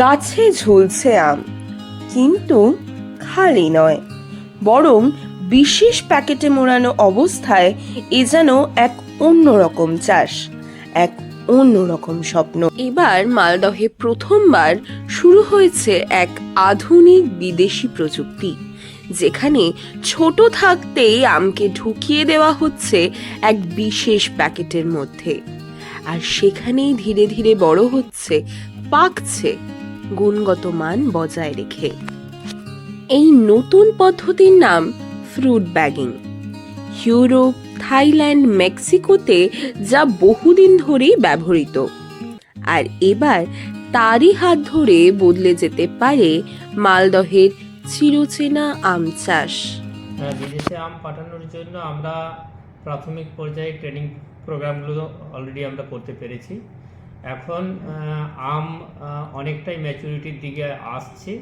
গাছে ঝুলছে আম, কিন্তু খালি নয়, বরং বিশেষ প্যাকেটে মোড়ানো অবস্থায় এ যেন এক অন্যরকম চাষ, এক অন্যরকম স্বপ্ন। এবার মালদহে প্রথমবার শুরু হয়েছে এক আধুনিক বিদেশি প্রযুক্তি, যেখানে ছোট থাকতেই আমকে ঢুকিয়ে দেওয়া হচ্ছে এক বিশেষ প্যাকেটের মধ্যে। আর সেখানেই ধীরে ধীরে বড় হচ্ছে, পাকছে গুণগত মান বজায় রেখে। এই নতুন পদ্ধতির নাম ফ্রুট ব্যাগিং ইউরোপ, থাইল্যান্ড, মেক্সিকোতে যা বহুদিন ধরেই ব্যবহৃত। আর এবার তারই হাত ধরে বদলে যেতে পারে মালদহের চিরচেনা আম চাষ। হ্যাঁ বিদেশে আম পাঠানোর জন্য আমরা প্রাথমিক পর্যায়ে ট্রেনিং প্রোগ্রামগুলো অলরেডি আমরা করতে পেরেছি। এখন আম অনেকটাই ম্যাচুরিটির দিকে আসছে।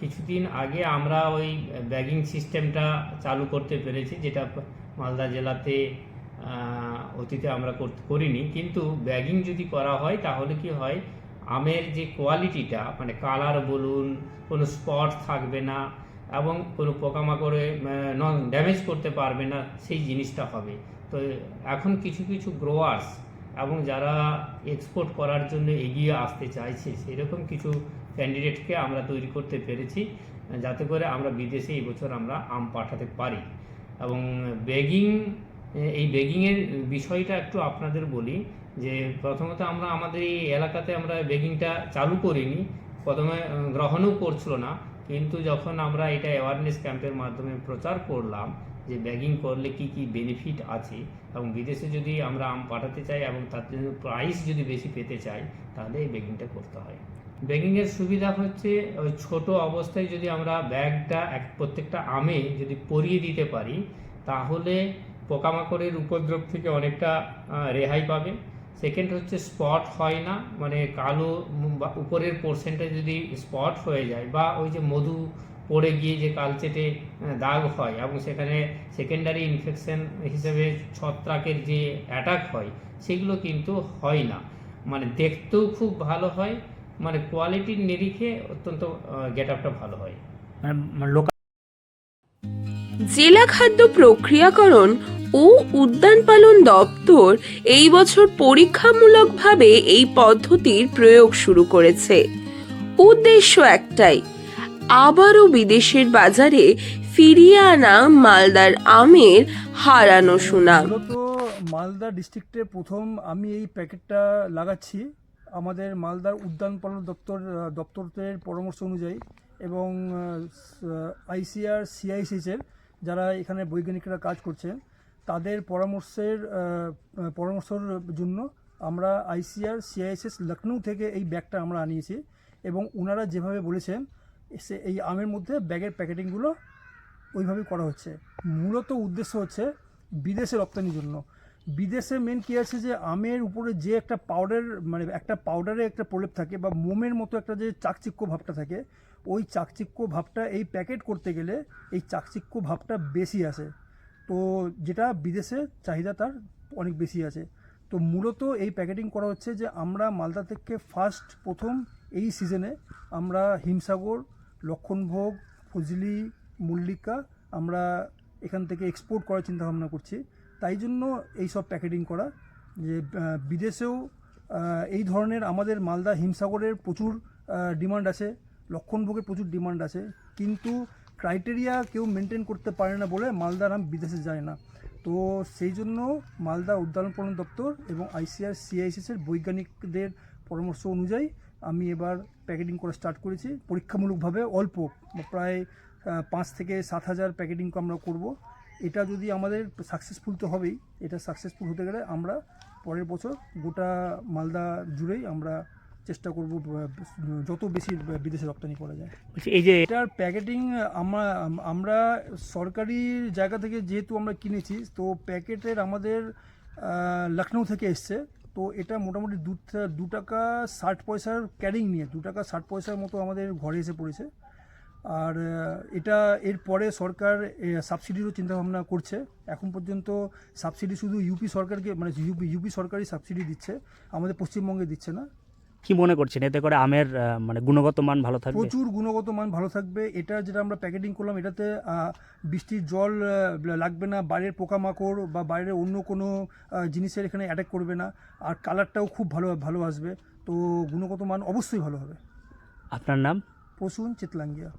কিছুদিন আগে আমরা ওই ব্যাগিং সিস্টেমটা চালু করতে পেরেছি, যেটা মালদা জেলাতে অতীতে আমরা করিনি। কিন্তু ব্যাগিং যদি করা হয়, তাহলে কি হয়, আমের যে কোয়ালিটিটা মানে কালার বলুন, কোনো স্পট থাকবে না, এবং কোনো পোকামাকড়ে ড্যামেজ করতে পারবে না, সেই জিনিসটা হবে। তো এখন কিছু কিছু গ্রোয়ার্স এবং যারা এক্সপোর্ট করার জন্য এগিয়ে আসতে চাইছে, সেরকম কিছু ক্যান্ডিডেটকে আমরা তৈরি করতে পেরেছি, যাতে করে আমরা বিদেশে এই বছর আমরা আম পাঠাতে পারি। এবং বেগিং এই বেগিংয়ের বিষয়টা একটু আপনাদের বলি, যে প্রথমত আমরা আমাদের এই এলাকাতে আমরা বেগিংটা চালু করিনি, প্রথমে, গ্রহণও করছিল না, কিন্তু যখন আমরা এটা অ্যাওয়ারনেস ক্যাম্পের মাধ্যমে প্রচার করলাম যে ব্যাগিং করলে কি কি বেনিফিট আছে এবং বিদেশে যদি আমরা আম পাঠাতে চাই এবং তার জন্য প্রাইস যদি বেশি পেতে চাই, তাহলে এই ব্যাগিংটা করতে হয়। ব্যাগিংয়ের সুবিধা হচ্ছে, ওই ছোট অবস্থায় যদি আমরা ব্যাগটা এক, প্রত্যেকটা আমে যদি পরিয়ে দিতে পারি, তাহলে পোকামাকড়ের উপদ্রব থেকে অনেকটা রেহাই পাবে। সেকেন্ড হচ্ছে স্পট হয় না মানে কালো উপরের পোর্শনটা যদি স্পট হয়ে যায় বা ওই যে মধু পড়ে গিয়ে যে কালচেটে দাগ হয় এবং সেখানে সেকেন্ডারি ইনফেকশন হিসেবে ছত্রাকের যে অ্যাটাক হয় সেগুলো কিন্তু হয় না। মানে দেখতেও খুব ভালো হয় মানে কোয়ালিটির নিরিখে অত্যন্ত গেট আপটা ভালো হয়। মানে জেলা খাদ্য প্রক্রিয়াকরণ ও উদ্যান পালন দপ্তর এই বছর পরীক্ষামূলকভাবে এই পদ্ধতির প্রয়োগ শুরু করেছে। উদ্দেশ্য একটাই আবারও বিদেশের বাজারে ফিরিয়ে আনা মালদার আমের হারানো সুনাম মালদা ডিস্ট্রিক্টে প্রথম আমি এই প্যাকেটটা লাগাচ্ছি। আমাদের মালদার উদ্যান পালন দপ্তর দপ্তরের পরামর্শ অনুযায়ী এবং আইসিআর সিআইসিসের যারা এখানে বৈজ্ঞানিকরা কাজ করছেন, তাদের পরামর্শের পরামর্শের জন্য আমরা আইসিআর সিআইএসএস লখনৌ থেকে এই ব্যাগটা আমরা আনিয়েছি এবং ওনারা যেভাবে বলেছেন সে এই আমের মধ্যে ব্যাগের প্যাকেটিংগুলো ওইভাবে করা হচ্ছে। মূলত উদ্দেশ্য হচ্ছে বিদেশে রপ্তানির জন্য। বিদেশে মেন কী আছে যে, আমের উপরে যে একটা পাউডার মানে একটা পাউডারে একটা প্রলেপ থাকে বা মোমের মতো একটা যে চাকচিক্য ভাবটা থাকে, ওই চাকচিক্য ভাবটা এই প্যাকেট করতে গেলে এই চাকচিক্য ভাবটা বেশি আসে। তো যেটা বিদেশে চাহিদা তার অনেক বেশি আছে। তো মূলত এই প্যাকেটিং করা হচ্ছে যে, আমরা মালদা থেকে ফার্স্ট প্রথম এই সিজনে আমরা হিমসাগর লক্ষণভোগ, ফজলি, মল্লিকা আমরা এখান থেকে এক্সপোর্ট করার চিন্তাভাবনা করছি। তাই জন্য এই সব প্যাকেটিং করা যে বিদেশেও এই ধরনের আমাদের মালদা হিমসাগরের প্রচুর ডিমান্ড আছে, লক্ষণভোগের প্রচুর ডিমান্ড আছে। কিন্তু ক্রাইটেরিয়া কেউ মেনটেন করতে পারে না বলে মালদার আম বিদেশে যায় না। তো সেই জন্য মালদা উদ্যান পালন দপ্তর এবং আইসিআর সিআইসিসের বৈজ্ঞানিকদের পরামর্শ অনুযায়ী আমি এবার প্যাকেটিং করা স্টার্ট করেছি। পরীক্ষামূলকভাবে অল্প প্রায় পাঁচ থেকে সাত হাজার প্যাকেটিং আমরা করব। এটা যদি আমাদের সাকসেসফুল তো হবেই এটা সাকসেসফুল হতে গেলে আমরা পরের বছর গোটা মালদা জুড়েই আমরা চেষ্টা করব যত বেশি বিদেশে রপ্তানি করা যায়। এই যে এটার প্যাকেটিং আমরা আমরা সরকারি জায়গা থেকে যেহেতু আমরা কিনেছি তো প্যাকেটের আমাদের লখনৌ থেকে এসছে। তো এটা মোটামুটি দু দু টাকা ষাট পয়সার ক্যারিং নিয়ে, দু টাকা ষাট পয়সার মতো আমাদের ঘরে এসে পড়েছে। আর এটা এর পরে সরকার সাবসিডিরও চিন্তাভাবনা করছে। এখন পর্যন্ত সাবসিডি শুধু ইউপি সরকারকে মানে ইউপি ইউপি সরকারই সাবসিডি দিচ্ছে, আমাদের পশ্চিমবঙ্গে দিচ্ছে না। কি মনে করছেন? এতে করে আমের মানে গুণগত মান ভালো থাকবে? প্রচুর গুণগত মান ভালো থাকবে। এটা যেটা আমরা প্যাকেটিং করলাম এটাতে বৃষ্টির জল লাগবে না বাইরের পোকামাকড় বা বাইরের অন্য কোনো জিনিসের এখানে অ্যাটাক করবে না। আর কালারটাও খুব ভালো ভালো আসবে। তো গুণগত মান অবশ্যই ভালো হবে। আপনার নাম? পশুন চিতলাঙ্গিয়া।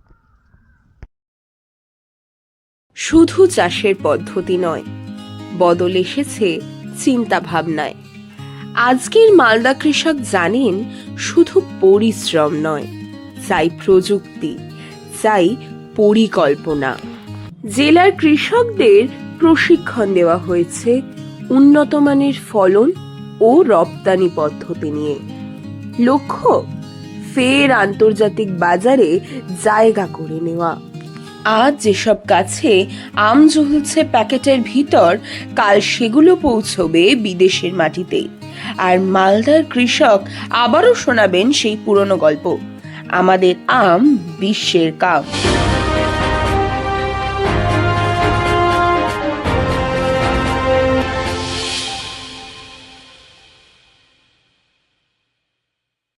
শুধু চাষের পদ্ধতি নয় বদল এসেছে চিন্তা ভাবনায় আজকের মালদা কৃষক জানেন, শুধু পরিশ্রম নয়, চাই প্রযুক্তি, চাই পরিকল্পনা। জেলার কৃষকদের প্রশিক্ষণ দেওয়া হয়েছে উন্নত মানের ফলন ও রপ্তানি পদ্ধতি নিয়ে। লক্ষ্য, ফের আন্তর্জাতিক বাজারে জায়গা করে নেওয়া। আজ যেসব গাছে আম ঝুলছে প্যাকেটের ভিতর, কাল সেগুলো পৌঁছবে বিদেশের মাটিতে। আর মালদার কৃষক আবারও শোনাবেন সেই পুরনো গল্প। আমাদের আম বিশ্বের কাপ।